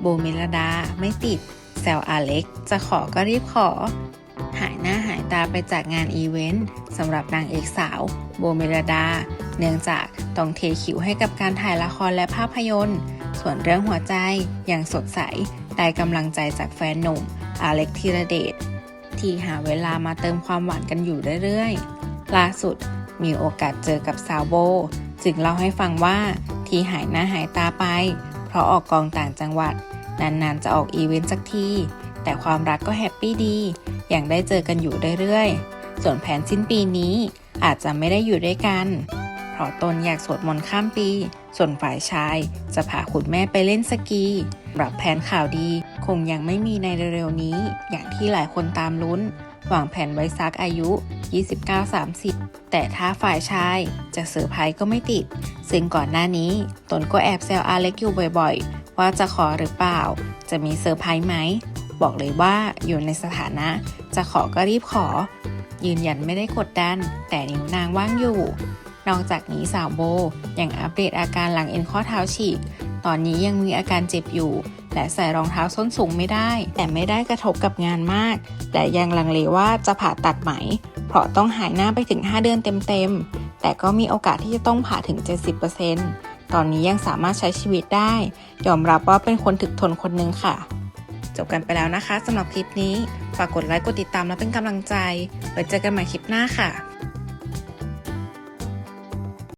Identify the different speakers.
Speaker 1: โบเมลดาไม่ติดแซวอาเล็ก จะขอก็รีบขอ หายหน้าหายตาไปจากงานอีเวนต์สำหรับนางเอกสาว โบเมลดา เนื่องจากต้องเทคิวให้กับการถ่ายละครและภาพยนตร์ ส่วนเรื่องหัวใจยังสดใส ได้กำลังใจจากแฟนหนุ่ม อาเล็กธีรเดชที่หาเวลามาเติมความหวานกันอยู่เรื่อยๆ ล่าสุดมีโอกาสเจอกับสาวโบ จึงเล่าให้ฟังว่าที่หายหน้าหายตาไป เพราะออกกองต่างจังหวัด นานๆจะออกอีเวนต์สักที แต่ความรักก็แฮปปี้ดี อย่างได้เจอกันอยู่เรื่อยๆ ส่วนแผนสิ้นปีนี้อาจจะไม่ได้อยู่ด้วยกัน เพราะตนอยากสวดมนต์ข้ามปี ส่วนฝ่ายชายจะพาคุณแม่ไปเล่นสกีสำหรับแผนข่าวดี คงยังไม่มีในเร็วๆนี้ อย่างที่หลายคนตามลุ้นวางแผนไว้ซักอายุ 29-30 แต่ถ้าฝ่ายชายจะเซอร์ไพรส์ก็ไม่ติด ซึ่งก่อนหน้านี้ตนก็แอบแซวอาเล็กอยู่บ่อยๆ ว่าจะขอหรือเปล่า จะมีเซอร์ไพรส์ไหม บอกเลยว่าอยู่ในสถานะ จะขอก็รีบขอ ยืนยันไม่ได้กดดัน แต่นิ้วนางว่างอยู่ นอกจากนี้สาวโบยังอัปเดตอาการหลังเอ็นข้อเท้าฉีก ตอนนี้ยังมีอาการเจ็บอยู่ และใส่รองเท้าส้นสูงไม่ได้ แต่ไม่ได้กระทบกับงานมาก แต่ยังลังเลว่าจะผ่าตัดไหม เพราะต้องหายหน้าไปถึง 5 เดือนเต็มๆ แต่ก็มีโอกาสที่จะต้องผ่าถึง 70%ตอนนี้ยังสามารถใช้ชีวิตได้ ยอมรับว่าเป็นคนถึกทนคนหนึงค่ะ จบกันไปแล้วนะคะสำหรับคลิปนี้ ฝากกดไลค์กดติดตามและเป็นกำลังใจไว้เจอกันใหม่คลิปหน้าค่ะ